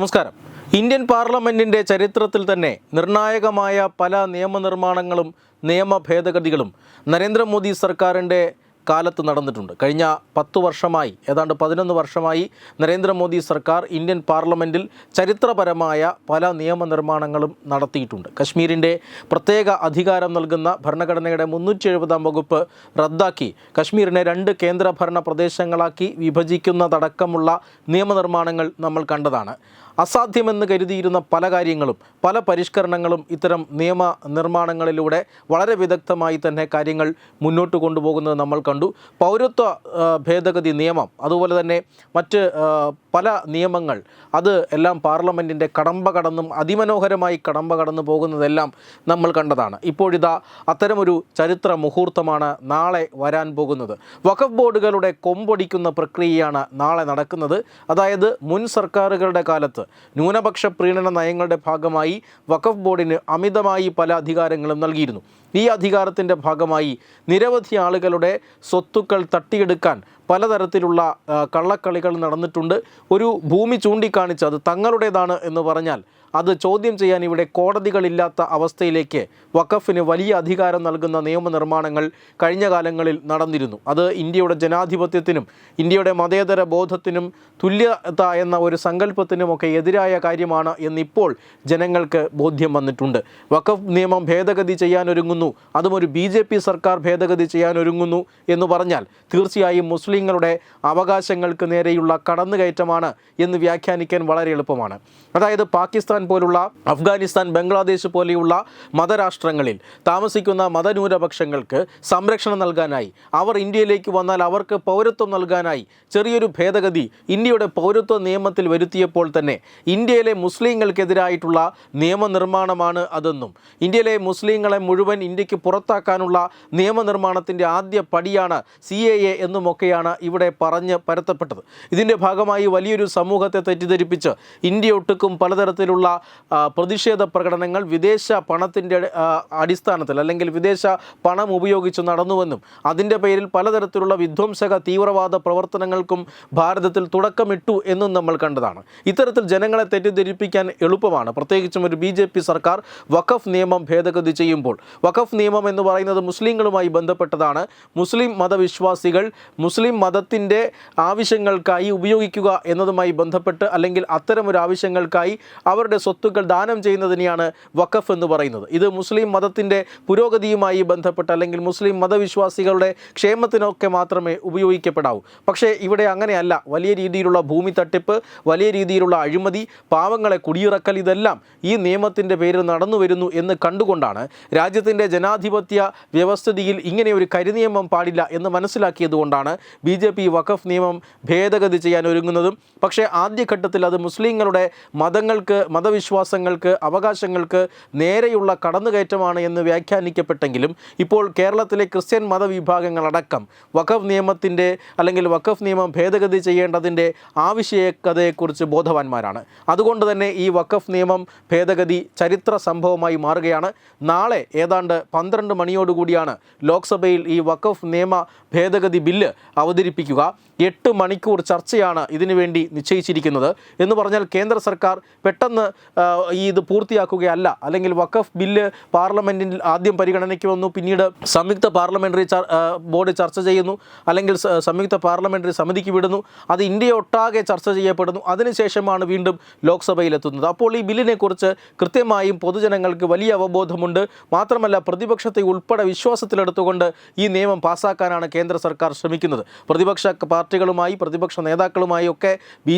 നമസ്കാരം. ഇന്ത്യൻ പാർലമെന്റിന്റെ ചരിത്രത്തിൽ തന്നെ നിർണായകമായ പല നിയമനിർമ്മാണങ്ങളും നിയമ ഭേദഗതികളും നരേന്ദ്രമോദി സർക്കാരിന്റെ കാലത്ത് നടന്നിട്ടുണ്ട്. കഴിഞ്ഞ പത്ത് വർഷമായി ഏതാണ്ട് പതിനൊന്ന് വർഷമായി നരേന്ദ്രമോദി സർക്കാർ ഇന്ത്യൻ പാർലമെന്റിൽ ചരിത്രപരമായ പല നിയമനിർമ്മാണങ്ങളും നടത്തിയിട്ടുണ്ട്. കശ്മീരിന്റെ പ്രത്യേക അധികാരം നൽകുന്ന ഭരണഘടനയുടെ മുന്നൂറ്റി എഴുപതാം വകുപ്പ് റദ്ദാക്കി കശ്മീരിനെ രണ്ട് കേന്ദ്രഭരണ പ്രദേശങ്ങളാക്കി വിഭജിക്കുന്നതടക്കമുള്ള നിയമനിർമ്മാണങ്ങൾ നമ്മൾ കണ്ടതാണ്. അസാധ്യമെന്ന് കരുതിയിരുന്ന പല കാര്യങ്ങളും പല പരിഷ്കരണങ്ങളും ഇത്തരം നിയമ നിർമ്മാണങ്ങളിലൂടെ വളരെ വിദഗ്ധമായി തന്നെ കാര്യങ്ങൾ മുന്നോട്ട് കൊണ്ടുപോകുന്നത് നമ്മൾ കണ്ടു. പൗരത്വ ഭേദഗതി നിയമം അതുപോലെ തന്നെ മറ്റ് പല നിയമങ്ങൾ അത് എല്ലാം പാർലമെന്റിന്റെ കടമ്പ കടന്നും അതിമനോഹരമായി കടമ്പ കടന്നു പോകുന്നതെല്ലാം നമ്മൾ കണ്ടതാണ്. ഇപ്പോഴിതാ അത്തരമൊരു ചരിത്ര മുഹൂർത്തമാണ് നാളെ വരാൻ പോകുന്നത്. വഖഫ് ബോർഡുകളുടെ കൊമ്പൊടിക്കുന്ന പ്രക്രിയയാണ് നാളെ നടക്കുന്നത്. അതായത് മുൻ സർക്കാരുകളുടെ കാലത്ത് ന്യൂനപക്ഷ പ്രീണന നയങ്ങളുടെ ഭാഗമായി വഖഫ് ബോർഡിന് അമിതമായി പല അധികാരങ്ങളും നൽകിയിരുന്നു. ഈ അധികാരത്തിന്റെ ഭാഗമായി നിരവധി ആളുകളുടെ സ്വത്തുക്കൾ തട്ടിയെടുക്കാൻ പലതരത്തിലുള്ള കള്ളക്കളികൾ നടന്നിട്ടുണ്ട്. ഒരു ഭൂമി ചൂണ്ടിക്കാണിച്ച് അത് തങ്ങളുടേതാണ് എന്ന് പറഞ്ഞാൽ അത് ചോദ്യം ചെയ്യാൻ ഇവിടെ കോടതികളില്ലാത്ത അവസ്ഥയിലേക്ക് വഖഫിന് വലിയ അധികാരം നൽകുന്ന നിയമനിർമ്മാണങ്ങൾ കഴിഞ്ഞ കാലങ്ങളിൽ നടന്നിരുന്നു. അത് ഇന്ത്യയുടെ ജനാധിപത്യത്തിനും ഇന്ത്യയുടെ മതേതര ബോധത്തിനും തുല്യത എന്ന ഒരു സങ്കല്പത്തിനുമൊക്കെ എതിരായ കാര്യമാണ് എന്നിപ്പോൾ ജനങ്ങൾക്ക് ബോധ്യം വന്നിട്ടുണ്ട്. വഖഫ് നിയമം ഭേദഗതി ചെയ്യാനൊരുങ്ങുന്നു. അതും ഒരു ബി സർക്കാർ ഭേദഗതി ചെയ്യാനൊരുങ്ങുന്നു എന്ന് പറഞ്ഞാൽ തീർച്ചയായും മുസ്ലിങ്ങളുടെ അവകാശങ്ങൾക്ക് നേരെയുള്ള കടന്നുകയറ്റമാണ് എന്ന് വ്യാഖ്യാനിക്കാൻ വളരെ എളുപ്പമാണ്. അതായത് പാകിസ്ഥാൻ പോലുള്ള അഫ്ഗാനിസ്ഥാൻ ബംഗ്ലാദേശ് പോലെയുള്ള മതരാഷ്ട്രങ്ങളിൽ താമസിക്കുന്ന മതന്യൂനപക്ഷങ്ങൾക്ക് സംരക്ഷണം നൽകാനായി അവർ ഇന്ത്യയിലേക്ക് വന്നാൽ അവർക്ക് പൗരത്വം നൽകാനായി ചെറിയൊരു ഭേദഗതി ഇന്ത്യയുടെ പൗരത്വ നിയമത്തിൽ വരുത്തിയപ്പോൾ തന്നെ ഇന്ത്യയിലെ മുസ്ലിങ്ങൾക്കെതിരായിട്ടുള്ള നിയമനിർമ്മാണമാണ് അതെന്നും ഇന്ത്യയിലെ മുസ്ലിങ്ങളെ മുഴുവൻ ഇന്ത്യയ്ക്ക് പുറത്താക്കാനുള്ള നിയമനിർമ്മാണത്തിന്റെ ആദ്യ പടിയാണ് സി എ എ എന്നുമൊക്കെയാണ് ഇവിടെ പറഞ്ഞ് പരത്തപ്പെട്ടത്. ഇതിന്റെ ഭാഗമായി വലിയൊരു സമൂഹത്തെ തെറ്റിദ്ധരിപ്പിച്ച് ഇന്ത്യ ഒട്ടുക്കും പലതരത്തിലുള്ള പ്രതിഷേധ പ്രകടനങ്ങൾ വിദേശ പണത്തിന്റെ അടിസ്ഥാനത്തിൽ അല്ലെങ്കിൽ വിദേശ പണം ഉപയോഗിച്ച് നടന്നുവെന്നും അതിന്റെ പേരിൽ പലതരത്തിലുള്ള വിധ്വംസക തീവ്രവാദ പ്രവർത്തനങ്ങൾക്കും ഭാരതത്തിൽ തുടക്കമിട്ടു എന്നും നമ്മൾ കണ്ടതാണ്. ഇത്തരത്തിൽ ജനങ്ങളെ തെറ്റിദ്ധരിപ്പിക്കാൻ എളുപ്പമാണ്. പ്രത്യേകിച്ചും ഒരു ബി സർക്കാർ വഖഫ് നിയമം ഭേദഗതി ചെയ്യുമ്പോൾ. വഖഫ് നിയമം എന്ന് പറയുന്നത് മുസ്ലിങ്ങളുമായി ബന്ധപ്പെട്ടതാണ്. മുസ്ലിം മതവിശ്വാസികൾ മുസ്ലിം മതത്തിന്റെ ആവശ്യങ്ങൾക്കായി ഉപയോഗിക്കുക എന്നതുമായി ബന്ധപ്പെട്ട് അല്ലെങ്കിൽ അത്തരം ഒരു ആവശ്യങ്ങൾക്കായി അവരുടെ സ്വത്തുക്കൾ ദാനം ചെയ്യുന്നതിനെയാണ് വഖഫ് എന്ന് പറയുന്നത്. ഇത് മുസ്ലിം മതത്തിന്റെ പുരോഗതിയുമായി ബന്ധപ്പെട്ട് അല്ലെങ്കിൽ മുസ്ലിം മതവിശ്വാസികളുടെ ക്ഷേമത്തിനൊക്കെ മാത്രമേ ഉപയോഗിക്കപ്പെടാവൂ. പക്ഷേ ഇവിടെ അങ്ങനെയല്ല. വലിയ രീതിയിലുള്ള ഭൂമി തട്ടിപ്പ് വലിയ രീതിയിലുള്ള അഴിമതി പാവങ്ങളെ കുടിയിറക്കൽ ഇതെല്ലാം ഈ നിയമത്തിന്റെ പേരിൽ നടന്നു വരുന്നു എന്ന് കണ്ടുകൊണ്ടാണ് രാജ്യത്തിന്റെ ജനാധിപത്യ വ്യവസ്ഥിതിയിൽ ഇങ്ങനെ ഒരു കരിനിയമം പാടില്ല എന്ന് മനസ്സിലാക്കിയതുകൊണ്ടാണ് ബി ജെ പി വഖഫ് നിയമം ഭേദഗതി ചെയ്യാൻ ഒരുങ്ങുന്നതും. പക്ഷേ ആദ്യഘട്ടത്തിൽ അത് മുസ്ലിങ്ങളുടെ മതങ്ങൾക്ക് മതവിശ്വാസങ്ങൾക്ക് അവകാശങ്ങൾക്ക് നേരെയുള്ള കടന്നുകയറ്റമാണ് എന്ന് വ്യാഖ്യാനിക്കപ്പെട്ടെങ്കിലും ഇപ്പോൾ കേരളത്തിലെ ക്രിസ്ത്യൻ മതവിഭാഗങ്ങളടക്കം വഖഫ് നിയമത്തിന്റെ അല്ലെങ്കിൽ വഖഫ് നിയമം ഭേദഗതി ചെയ്യേണ്ടതിന്റെ ആവശ്യകതയെക്കുറിച്ച് ബോധവാന്മാരാണ്. അതുകൊണ്ട് തന്നെ ഈ വഖഫ് നിയമം ഭേദഗതി ചരിത്ര സംഭവമായി മാറുകയാണ്. നാളെ ഏതാണ്ട് പന്ത്രണ്ട് മണിയോടുകൂടിയാണ് ലോക്സഭയിൽ ഈ വഖഫ് നിയമ ഭേദഗതി ബില്ല് അവതരിപ്പിക്കുക. എട്ട് മണിക്കൂർ ചർച്ചയാണ് ഇതിനുവേണ്ടി നിശ്ചയിച്ചിരിക്കുന്നത്. എന്ന് പറഞ്ഞാൽ കേന്ദ്ര സർക്കാർ പെട്ടെന്ന് ഈ ഇത് പൂർത്തിയാക്കുകയല്ല. അല്ലെങ്കിൽ വഖഫ് ബില്ല് പാർലമെന്റിൽ ആദ്യം പരിഗണനയ്ക്ക് വന്നു പിന്നീട് സംയുക്ത പാർലമെന്ററി ബോർഡ് ചർച്ച ചെയ്യുന്നു അല്ലെങ്കിൽ സംയുക്ത പാർലമെന്ററി സമിതിക്ക് വിടുന്നു അത് ഇന്ത്യ ഒട്ടാകെ ചർച്ച ചെയ്യപ്പെടുന്നു അതിനുശേഷമാണ് വീണ്ടും ലോക്സഭയിലെത്തുന്നത്. അപ്പോൾ ഈ ബില്ലിനെക്കുറിച്ച് കൃത്യമായും പൊതുജനങ്ങൾക്ക് വലിയ അവബോധമുണ്ട്. മാത്രമല്ല പ്രതിപക്ഷത്തെ ഉൾപ്പെടെ വിശ്വാസത്തിലെടുത്തുകൊണ്ട് ഈ നിയമം പാസ്സാക്കാനാണ് കേന്ദ്ര സർക്കാർ ശ്രമിക്കുന്നത്. പ്രതിപക്ഷ പാർട്ടികളുമായി പ്രതിപക്ഷ നേതാക്കളുമായി ഒക്കെ ബി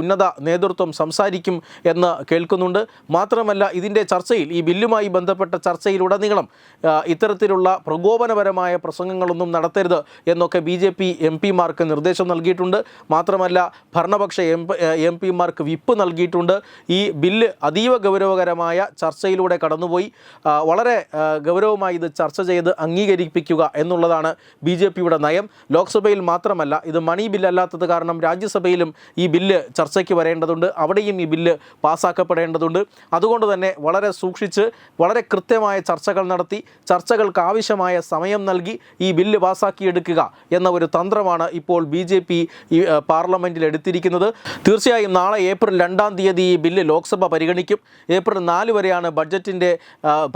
ഉന്നത നേതൃത്വം സംസാരിക്കും എന്ന് കേൾക്കുന്നുണ്ട്. മാത്രമല്ല ഇതിന്റെ ചർച്ചയിൽ ഈ ബില്ലുമായി ബന്ധപ്പെട്ട ചർച്ചയിലുടനീളം ഇത്തരത്തിലുള്ള പ്രകോപനപരമായ പ്രസംഗങ്ങളൊന്നും നടത്തരുത് എന്നൊക്കെ ബി ജെ പി എം പിമാർക്ക് നിർദ്ദേശം നൽകിയിട്ടുണ്ട്. മാത്രമല്ല ഭരണപക്ഷ എം എം പിമാർക്ക് വിപ്പ് നൽകിയിട്ടുണ്ട്. ഈ ബില്ല് അതീവ ഗൗരവകരമായ ചർച്ചയിലൂടെ കടന്നുപോയി. വളരെ ഗൗരവമായി ഇത് ചർച്ച ചെയ്ത് അംഗീകരിപ്പിക്കുക എന്നുള്ളതാണ് ബി ജെ പിയുടെ നയം. ലോക്സഭയിൽ മാത്രമല്ല ഇത് മണി ബില്ലല്ലാത്തത് കാരണം രാജ്യസഭയിലും ഈ ബില്ല് ചർച്ചയ്ക്ക് വരേണ്ടതുണ്ട്. അവിടെയും ഈ ബില്ല് പാസ്സാക്കപ്പെടേണ്ടതുണ്ട് അതുകൊണ്ട് തന്നെ വളരെ സൂക്ഷിച്ച് വളരെ കൃത്യമായ ചർച്ചകൾ നടത്തി ചർച്ചകൾക്ക് ആവശ്യമായ സമയം നൽകി ഈ ബില്ല് പാസ്സാക്കിയെടുക്കുക എന്ന ഒരു തന്ത്രമാണ് ഇപ്പോൾ ബി ജെ പി ഈ പാർലമെന്റിൽ എടുത്തിരിക്കുന്നത്. തീർച്ചയായും നാളെ ഏപ്രിൽ രണ്ടാം തീയതി ഈ ബില്ല് ലോക്സഭ പരിഗണിക്കും. ഏപ്രിൽ നാല് വരെയാണ് ബഡ്ജറ്റിന്റെ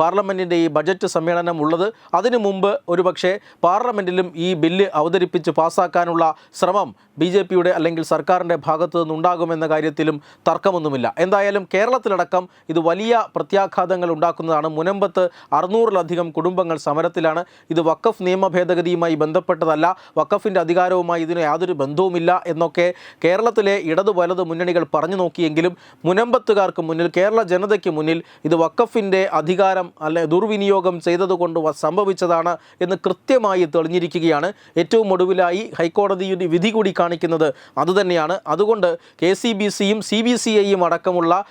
പാർലമെന്റിന്റെ ഈ ബഡ്ജറ്റ് സമ്മേളനം ഉള്ളത്. അതിനു മുമ്പ് ഒരുപക്ഷെ പാർലമെന്റിലും ഈ ബില്ല് അവതരിപ്പിച്ച് പാസ്സാക്കാനുള്ള ശ്രമം ബി ജെ പിയുടെ അല്ലെങ്കിൽ സർക്കാരിന്റെ ഭാഗത്തു നിന്നുണ്ടാകുമെന്ന കാര്യത്തിലും തർക്കമൊന്നുമില്ല. എന്തായാലും കേരളത്തിലടക്കം ഇത് വലിയ പ്രത്യാഘാതങ്ങൾ ഉണ്ടാക്കുന്നതാണ്. മുനമ്പത്ത് അറുന്നൂറിലധികം കുടുംബങ്ങൾ സമരത്തിലാണ്. ഇത് വക്കഫ് നിയമ ഭേദഗതിയുമായി ബന്ധപ്പെട്ടതല്ല. വഖഫിന്റെ അധികാരവുമായി ഇതിന് യാതൊരു ബന്ധവുമില്ല എന്നൊക്കെ കേരളത്തിലെ ഇടതു വലത് മുന്നണികൾ പറഞ്ഞു നോക്കിയെങ്കിലും മുനമ്പത്തുകാർക്ക് മുന്നിൽ കേരള ജനതയ്ക്ക് മുന്നിൽ ഇത് വഖഫിന്റെ അധികാരം അല്ലെ ദുർവിനിയോഗം ചെയ്തതുകൊണ്ട് സംഭവിച്ചതാണ് എന്ന് കൃത്യമായി തെളിഞ്ഞിരിക്കുകയാണ്. ഏറ്റവും ഒടുവിലായി ഹൈക്കോടതിയുടെ വിധി കൂടി കാണിക്കുന്നത് അതുതന്നെയാണ്. അതുകൊണ്ട് കെ സി ബി സിയും സി ബി സി ഐയും അടക്കമുള്ള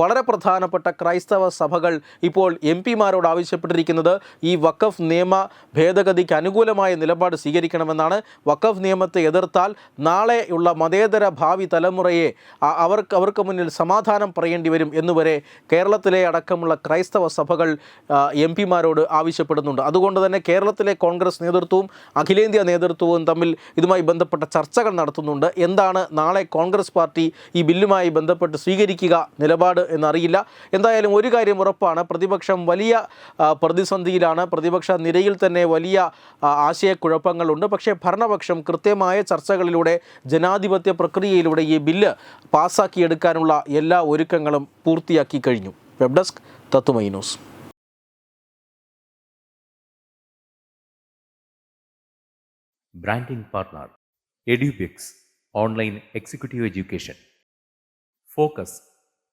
വളരെ പ്രധാനപ്പെട്ട ക്രൈസ്തവ സഭകൾ ഇപ്പോൾ എം പിമാരോട് ആവശ്യപ്പെട്ടിരിക്കുന്നത് ഈ വഖഫ് നിയമ ഭേദഗതിക്ക് അനുകൂലമായ നിലപാട് സ്വീകരിക്കണമെന്നാണ്. വഖഫ് നിയമത്തെ എതിർത്താൽ നാളെയുള്ള മതേതര ഭാവി തലമുറയെ അവർക്ക് അവർക്ക് മുന്നിൽ സമാധാനം പറയേണ്ടി വരും എന്നുവരെ കേരളത്തിലെ അടക്കമുള്ള ക്രൈസ്തവ സഭകൾ എം പിമാരോട് ആവശ്യപ്പെടുന്നുണ്ട്. അതുകൊണ്ട് തന്നെ കേരളത്തിലെ കോൺഗ്രസ് നേതൃത്വവും അഖിലേന്ത്യാ നേതൃത്വവും തമ്മിൽ ഇതുമായി ബന്ധപ്പെട്ട ചർച്ചകൾ നടത്തുന്നുണ്ട്. എന്താണ് നാളെ കോൺഗ്രസ് പാർട്ടി ഈ ബില്ലുമായി ബന്ധപ്പെട്ട് സ്വീകരിക്കുക നിലപാട് എന്നറിയില്ല. എന്തായാലും ഒരു കാര്യം ഉറപ്പാണ്. പ്രതിപക്ഷം വലിയ പ്രതിസന്ധിയിലാണ്. പ്രതിപക്ഷ നിരയിൽ തന്നെ വലിയ ആശയക്കുഴപ്പങ്ങളുണ്ട്. പക്ഷേ ഭരണപക്ഷം കൃത്യമായ ചർച്ചകളിലൂടെ ജനാധിപത്യ പ്രക്രിയയിലൂടെ ഈ ബില്ല് പാസ്സാക്കിയെടുക്കാനുള്ള എല്ലാ ഒരുക്കങ്ങളും പൂർത്തിയാക്കി കഴിഞ്ഞു. വെബ് ഡെസ്ക് തത്തുമൈ news. Branding partner online executive education. Focus